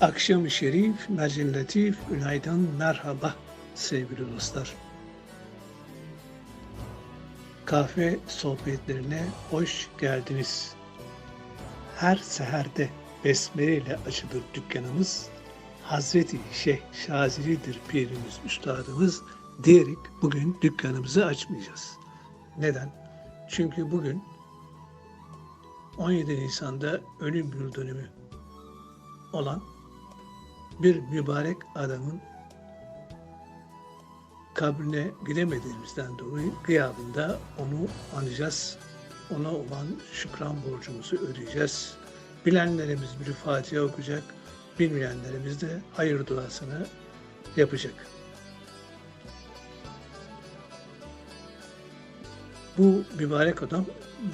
Akşam-ı Şerif, Mecin Latif, günaydın, merhaba sevgili dostlar. Kahve sohbetlerine hoş geldiniz. Her seherde besmele ile açılır dükkanımız. Hazreti Şeyh Şazili'dir pirimiz, üstadımız diyerek bugün dükkanımızı açmayacağız. Neden? Çünkü bugün 17 Nisan'da ölüm yıl dönümü olan bir mübarek adamın kabrine gidemediğimizden dolayı gıyabında onu anacağız. Ona olan şükran borcumuzu ödeyeceğiz. Bilenlerimiz bir Fatiha okuyacak, bilmeyenlerimiz de hayır duasını yapacak. Bu mübarek adam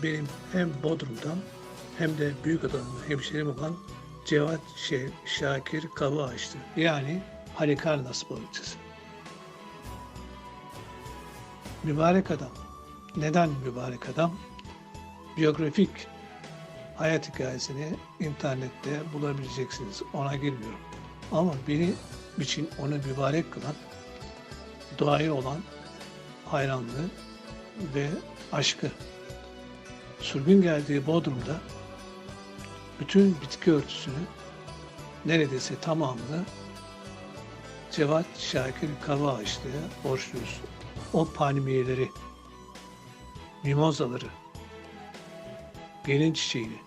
benim hem Bodrum'dan hem de büyük adamın hemşerim olan Cevat Şe- Şakir Kavı açtı. Yani Halikarnas balıkçısı. Mübarek adam. Neden mübarek adam? Biyografik hayat hikayesini internette bulabileceksiniz. Ona girmiyorum. Ama beni için onu mübarek kılan, doğaya olan hayranlığı ve aşkı. Sürgün geldiği Bodrum'da bütün bitki örtüsünü neredeyse tamamını Cevat Şakir Kava Ağaçlı'ya borçluyuz. O palmiyeleri, mimozaları, gelin çiçeğini,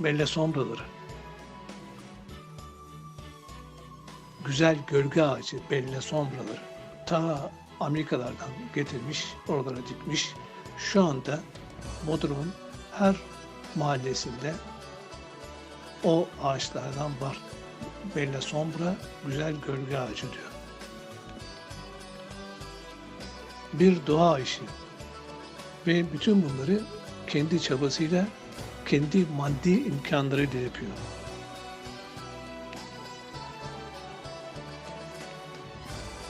belle sombraları, güzel gölge ağacı, belle sombraları ta Amerikalardan getirmiş, oralara dikmiş. Şu anda Bodrum'un her mahallesinde o ağaçlardan var. Bella sombra güzel gölge ağacı diyor. Bir doğa işi. Ve bütün bunları kendi çabasıyla, kendi maddi imkanlarıyla yapıyor.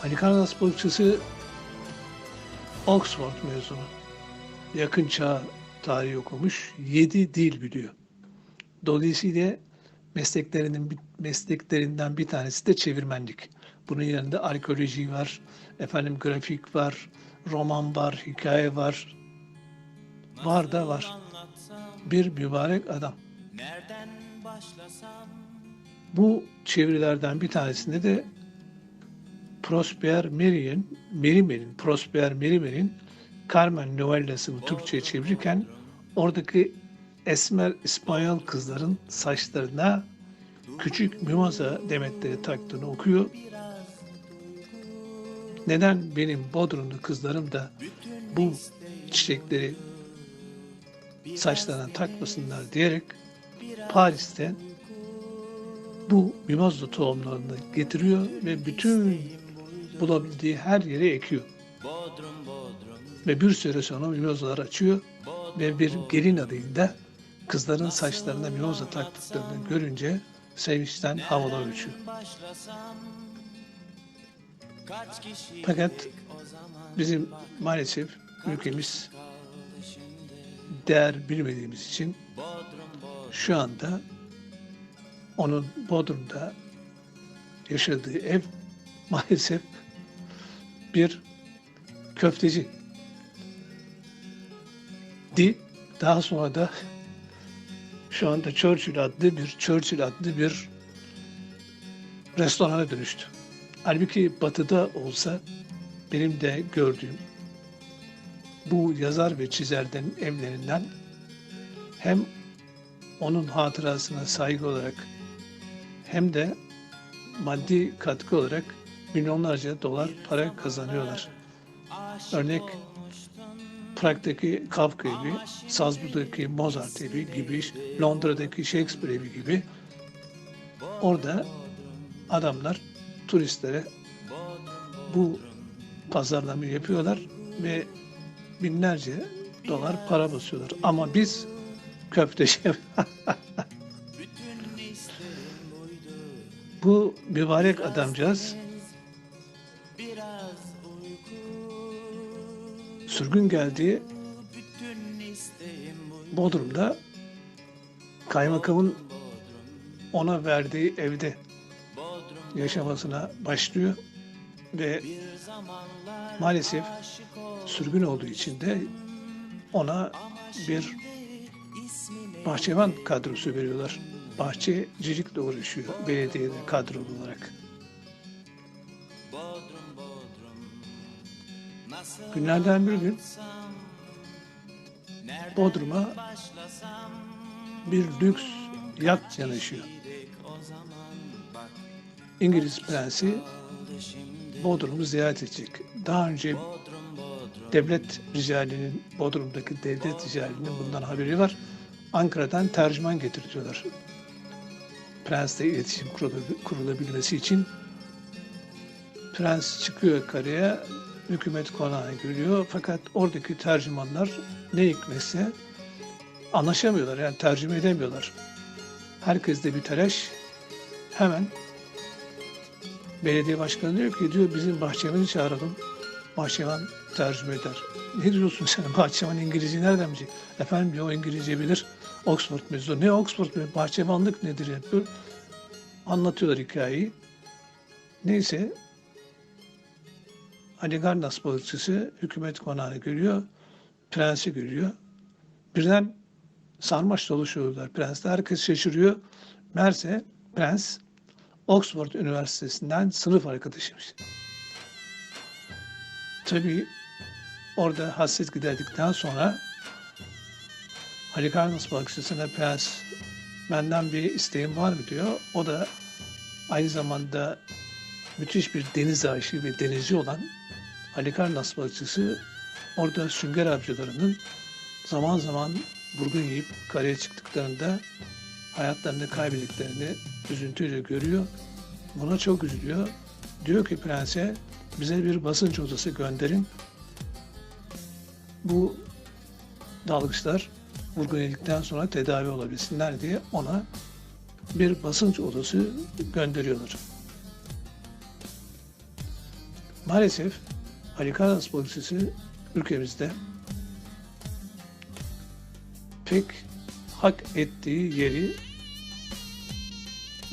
Ali Karnas balıkçısı Oxford mezunu. Yakın çağ tarihi okumuş, yedi dil biliyor. Dolayısıyla mesleklerinin mesleklerinden bir tanesi de çevirmenlik. Bunun yanında arkeoloji var, efendim grafik var, roman var, hikaye var. Var da var. Bir mübarek adam. Bu çevirilerden bir tanesinde de Prosper Merri'nin, Merrimer'in, Prosper Merrimer'in Carmen novellasını Türkçe'ye çevirirken oradaki esmer İspanyol kızların saçlarına küçük mimoza demetleri taktığını okuyor. Neden benim Bodrumlu kızlarım da bu çiçekleri saçlarına takmasınlar diyerek Paris'te bu mimoza tohumlarını getiriyor ve bütün bulabildiği her yere ekiyor. Ve bir süre sonra mimozalar açıyor ve bir gelin adıyla kızların saçlarına mimoza taktıklarını görünce sevinçten havalar uçuyor. Fakat bizim maalesef ülkemiz değer bilmediğimiz için şu anda onun Bodrum'da yaşadığı ev maalesef bir köfteci di daha sonra da şu anda Churchill adlı bir Churchill adlı bir restorana dönüştü. Halbuki batıda olsa benim de gördüğüm bu yazar ve çizerden evlerinden hem onun hatırasına saygı olarak hem de maddi katkı olarak milyonlarca dolar para kazanıyorlar. Örnek Prag'daki Kafka evi, Salzburg'daki Mozart evi gibi, Londra'daki Shakespeare evi gibi orada adamlar turistlere bu pazarlamayı yapıyorlar ve binlerce dolar para basıyorlar. Ama biz köfteci bu mübarek adamcağız sürgün geldiği Bodrum'da kaymakamın ona verdiği evde yaşamasına başlıyor ve maalesef sürgün olduğu için de ona bir bahçıvan kadrosu veriyorlar. Bahçecilikle uğraşıyor belediyede kadrolu olarak. Günlerden bir gün Bodrum'a bir lüks yat yanaşıyor. İngiliz prensi Bodrum'u ziyaret edecek. Daha önce devlet ricalinin, Bodrum'daki devlet ricalinin bundan haberi var. Ankara'dan tercüman getirtiyorlar. Prensle iletişim kurulabilmesi için Prens çıkıyor karaya, hükümet konağına giriyor. Fakat oradaki tercümanlar ne hikmetse anlaşamıyorlar. Yani tercüme edemiyorlar. Herkes de bir telaş. Hemen belediye başkanı diyor ki diyor bizim bahçemizi çağıralım. Bahçevan tercüme eder. Ne diyorsun sen? Bahçevan İngilizce nereden bilecek? Efendim diyor o İngilizce bilir. Oxford mezunu. Ne Oxford mezunu? Bahçevanlık nedir yapıyor? Anlatıyorlar hikayeyi. Neyse Haligarnas balıkçısı hükümet konağına geliyor. Prensi görüyor. Birden sarmaş doluşuyorlar. Prens de herkes şaşırıyor. Merse prens Oxford Üniversitesi'nden sınıf arkadaşıymış. Tabii orada hasret giderdikten sonra Halikarnas balıkçısına prens benden bir isteğim var mı diyor. O da aynı zamanda müthiş bir deniz aşığı ve denizci olan Halikarnas balıkçısı orada sünger avcılarının zaman zaman vurgun yiyip karaya çıktıklarında hayatlarını kaybettiklerini üzüntüyle görüyor. Buna çok üzülüyor. Diyor ki prense bize bir basınç odası gönderin. Bu dalgıçlar vurgun yedikten sonra tedavi olabilsinler diye ona bir basınç odası gönderiyorlar. Maalesef Ali Karas politikası ülkemizde pek hak ettiği yeri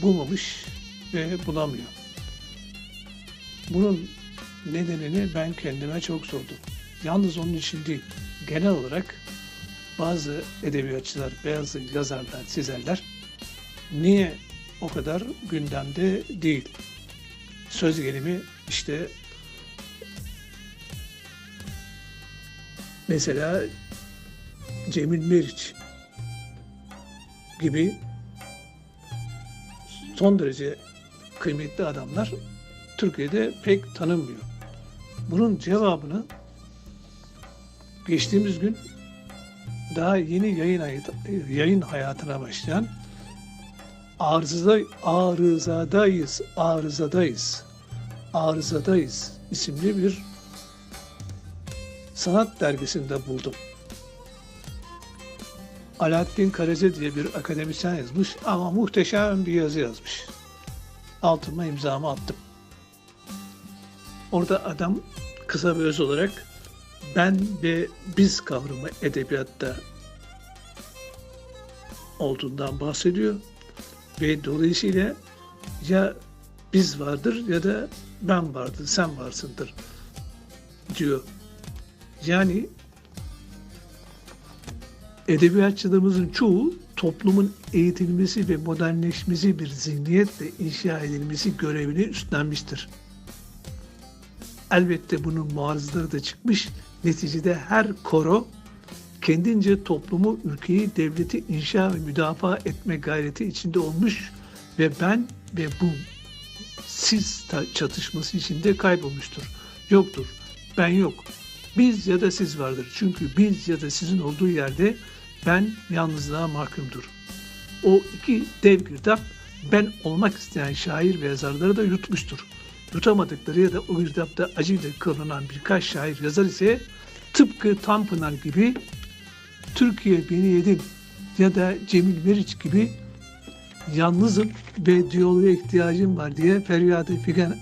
bulmamış ve bulamıyor. Bunun nedenini ben kendime çok sordum. Yalnız onun için değil, genel olarak bazı edebiyatçılar, bazı yazarlar, çizerler niye o kadar gündemde değil? Söz gelimi işte mesela Cemil Meriç gibi son derece kıymetli adamlar Türkiye'de pek tanınmıyor. Bunun cevabını geçtiğimiz gün daha yeni yayın yayın hayatına başlayan Arızada, arızadayız, arızadayız, arızadayız isimli bir sanat dergisinde buldum. Alaaddin Karaca diye bir akademisyen yazmış ama muhteşem bir yazı yazmış. Altıma imzamı attım. Orada adam kısa ve öz olarak ben ve biz kavramı edebiyatta olduğundan bahsediyor. Ve dolayısıyla ya biz vardır ya da ben vardır, sen varsındır diyor. Yani edebiyatçılarımızın çoğu toplumun eğitilmesi ve modernleşmesi bir zihniyetle inşa edilmesi görevini üstlenmiştir. Elbette bunun muarızları da çıkmış. Neticede her koro kendince toplumu, ülkeyi, devleti inşa ve müdafaa etme gayreti içinde olmuş ve ben ve bu siz çatışması içinde kaybolmuştur. Yoktur. Ben yok. Biz ya da siz vardır. Çünkü biz ya da sizin olduğu yerde ben yalnızlığa mahkumdur. O iki dev girdap ben olmak isteyen şair ve yazarları da yutmuştur. Yutamadıkları ya da o girdapta acıyla kılınan birkaç şair yazar ise tıpkı Tanpınar gibi Türkiye beni yedin ya da Cemil Meriç gibi yalnızım ve diyaloğa ihtiyacım var diye feryadı figan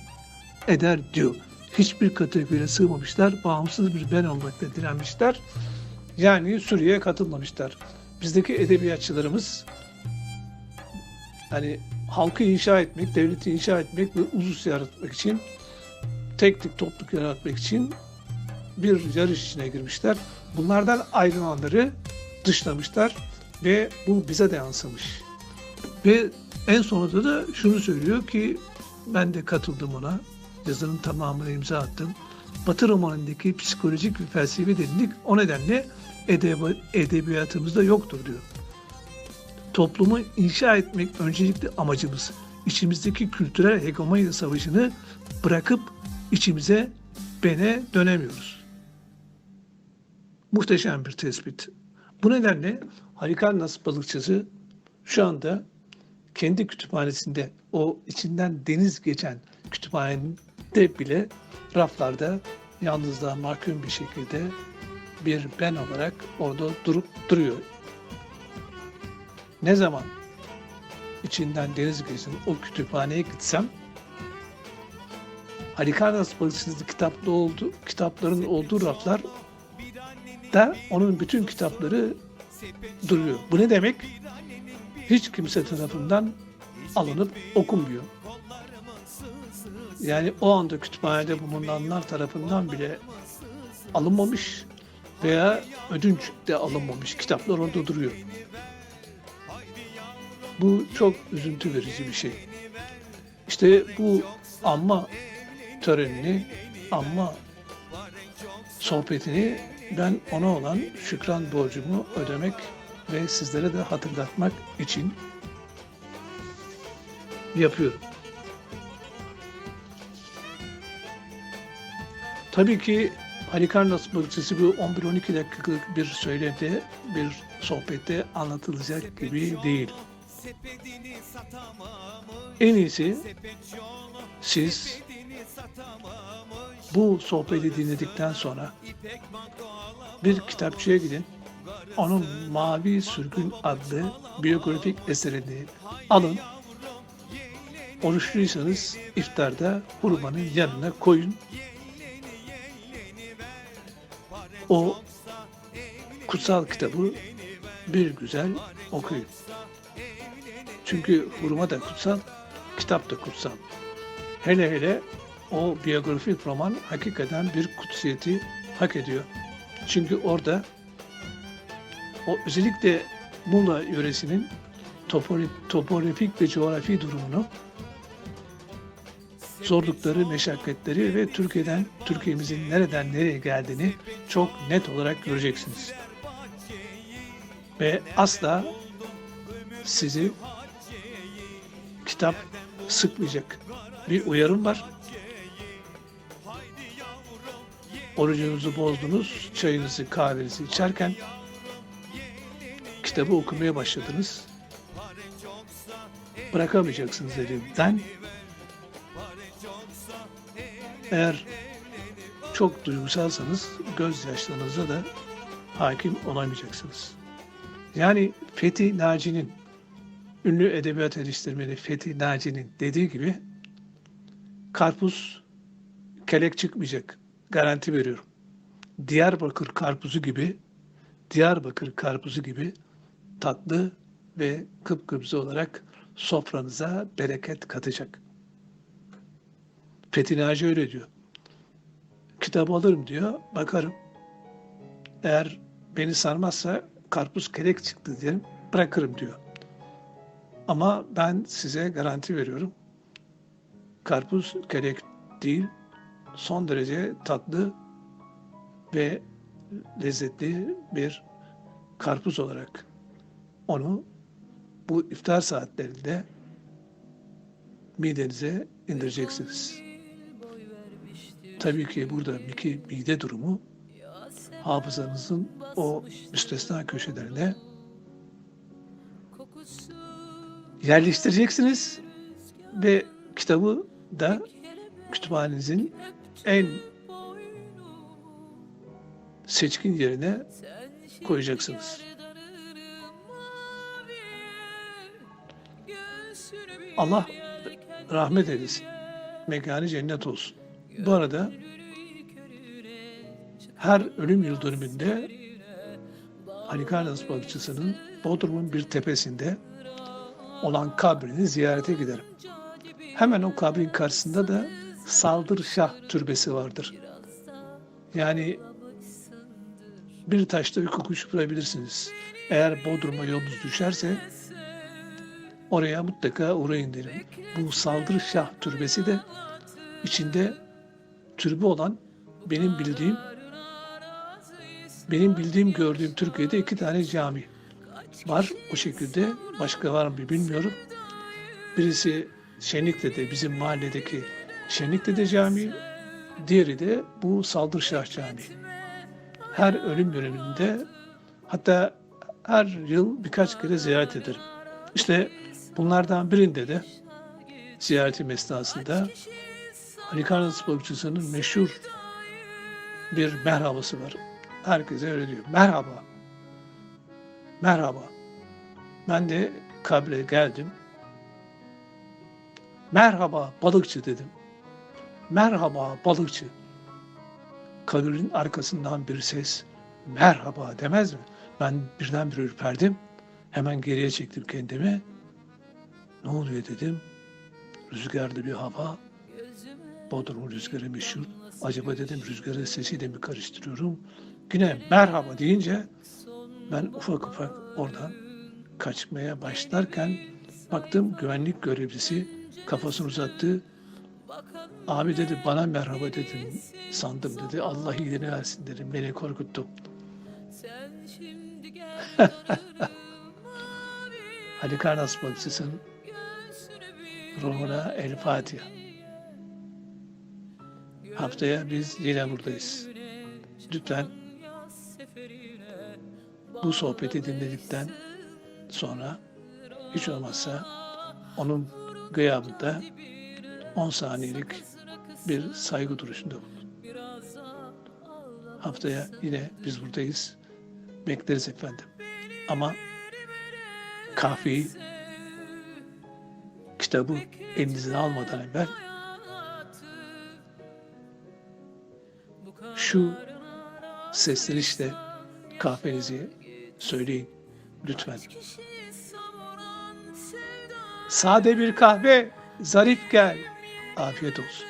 eder diyor. Hiçbir kategoriye sığmamışlar, bağımsız bir ben olmakta direnmişler. Yani Suriye'ye katılmamışlar. Bizdeki edebiyatçılarımız hani halkı inşa etmek, devleti inşa etmek ve ulus yaratmak için teklik topluluk yaratmak için bir yarış içine girmişler. Bunlardan ayrılanları dışlamışlar ve bu bize de yansımış. Ve en sonunda da şunu söylüyor ki ben de katıldım ona. Yazının tamamını imza attım. Batı romanındaki psikolojik ve felsefi derinlik o nedenle edebi- edebiyatımızda yoktur diyor. Toplumu inşa etmek öncelikli amacımız. İçimizdeki kültürel hegemonya savaşını bırakıp içimize bene dönemiyoruz. Muhteşem bir tespit. Bu nedenle Halikarnas balıkçısı şu anda kendi kütüphanesinde o içinden deniz geçen kütüphanede bile raflarda yalnızlığa mahkum bir şekilde bir ben olarak orada durup duruyor. Ne zaman içinden deniz geçen o kütüphaneye gitsem Halikarnas balıkçısı kitapta oldu, kitapların olduğu raflar da onun bütün kitapları duruyor. Bu ne demek? Hiç kimse tarafından alınıp okunmuyor. Yani o anda kütüphanede bulunanlar tarafından bile alınmamış veya ödünç de alınmamış kitaplar orada duruyor. Bu çok üzüntü verici bir şey. İşte bu anma törenini, anma sohbetini ben ona olan şükran borcumu ödemek ve sizlere de hatırlatmak için yapıyorum. Tabii ki Halikarnas balıkçısı bu 11-12 dakikalık bir söylemde, bir sohbette anlatılacak gibi değil. En iyisi siz bu sohbeti dinledikten sonra bir kitapçıya gidin. Onun Mavi Sürgün adlı biyografik eserini alın. Oruçluysanız iftarda hurmanın yanına koyun. O kutsal kitabı bir güzel okuyun. Çünkü hurma da kutsal, kitap da kutsal. Hele hele o biyografik roman hakikaten bir kutsiyeti hak ediyor. Çünkü orada o özellikle Muğla yöresinin topografik ve coğrafi durumunu zorlukları, meşakkatleri ve Türkiye'den, Türkiye'mizin nereden nereye geldiğini çok net olarak göreceksiniz. Ve asla sizi kitap sıkmayacak bir uyarım var. Orucunuzu bozdunuz, çayınızı, kahvenizi içerken kitabı okumaya başladınız. Bırakamayacaksınız elimden. Eğer çok duygusalsanız gözyaşlarınıza da hakim olamayacaksınız. Yani Fethi Naci'nin, ünlü edebiyat eleştirmeni Fethi Naci'nin dediği gibi karpuz kelek çıkmayacak. Garanti veriyorum. Diyarbakır karpuzu gibi, Diyarbakır karpuzu gibi tatlı ve kıpkırmızı olarak sofranıza bereket katacak. Fethi Naci öyle diyor. Kitabı alırım diyor, bakarım. Eğer beni sarmazsa karpuz kelek çıktı derim, bırakırım diyor. Ama ben size garanti veriyorum. Karpuz kelek değil, son derece tatlı ve lezzetli bir karpuz olarak onu bu iftar saatlerinde midenize indireceksiniz. Tabii ki burada iki mide durumu hafızanızın o müstesna köşelerine yerleştireceksiniz ve kitabı da kütüphanenizin en seçkin yerine koyacaksınız. Allah rahmet eylesin. Mekanı cennet olsun. Bu arada her ölüm yıl dönümünde Halikarnas balıkçısının Bodrum'un bir tepesinde olan kabrini ziyarete giderim. Hemen o kabrin karşısında da Saldır Şah Türbesi vardır. Yani bir taşta iki kuş vurabilirsiniz. Eğer Bodrum'a yolunuz düşerse oraya mutlaka uğrayın derim. Bu Saldır Şah Türbesi de içinde türbe olan benim bildiğim benim bildiğim gördüğüm Türkiye'de iki tane cami var o şekilde. Başka var mı bilmiyorum. Birisi Şenlikte'de bizim mahalledeki Şenlikte'de cami, diğeri de bu Saldırşah Camii. Her ölüm döneminde hatta her yıl birkaç kere ziyaret ederim. İşte bunlardan birinde de ziyaretim esnasında Halikarna sporcusunun meşhur bir merhabası var. Herkese öyle diyor. Merhaba. Merhaba. Ben de kabre geldim. Merhaba balıkçı dedim. Merhaba balıkçı. Kabrin arkasından bir ses merhaba demez mi? Ben birdenbire ürperdim. Hemen geriye çektim kendimi. Ne oluyor dedim. Rüzgarlı bir hava. Bodrum rüzgarı meşhur. Acaba dedim rüzgarın sesiyle mi karıştırıyorum? Yine merhaba deyince ben ufak ufak oradan kaçmaya başlarken baktım güvenlik görevlisi kafasını uzattı. Abi dedi bana merhaba dedim sandım dedi. Allah iyiliğini versin dedim. Beni korkuttu. Ali Karnas Bakçısı'nın ruhuna El Fatiha. Haftaya biz yine buradayız. Lütfen bu sohbeti dinledikten sonra hiç olmazsa onun gıyabında 10 saniyelik bir saygı duruşunda bulun. Haftaya yine biz buradayız. Bekleriz efendim. Ama kahveyi, kitabı elinize almadan evvel şu seslenişle kahvenizi söyleyin lütfen. Sade bir kahve, zarif gel. Afiyet olsun.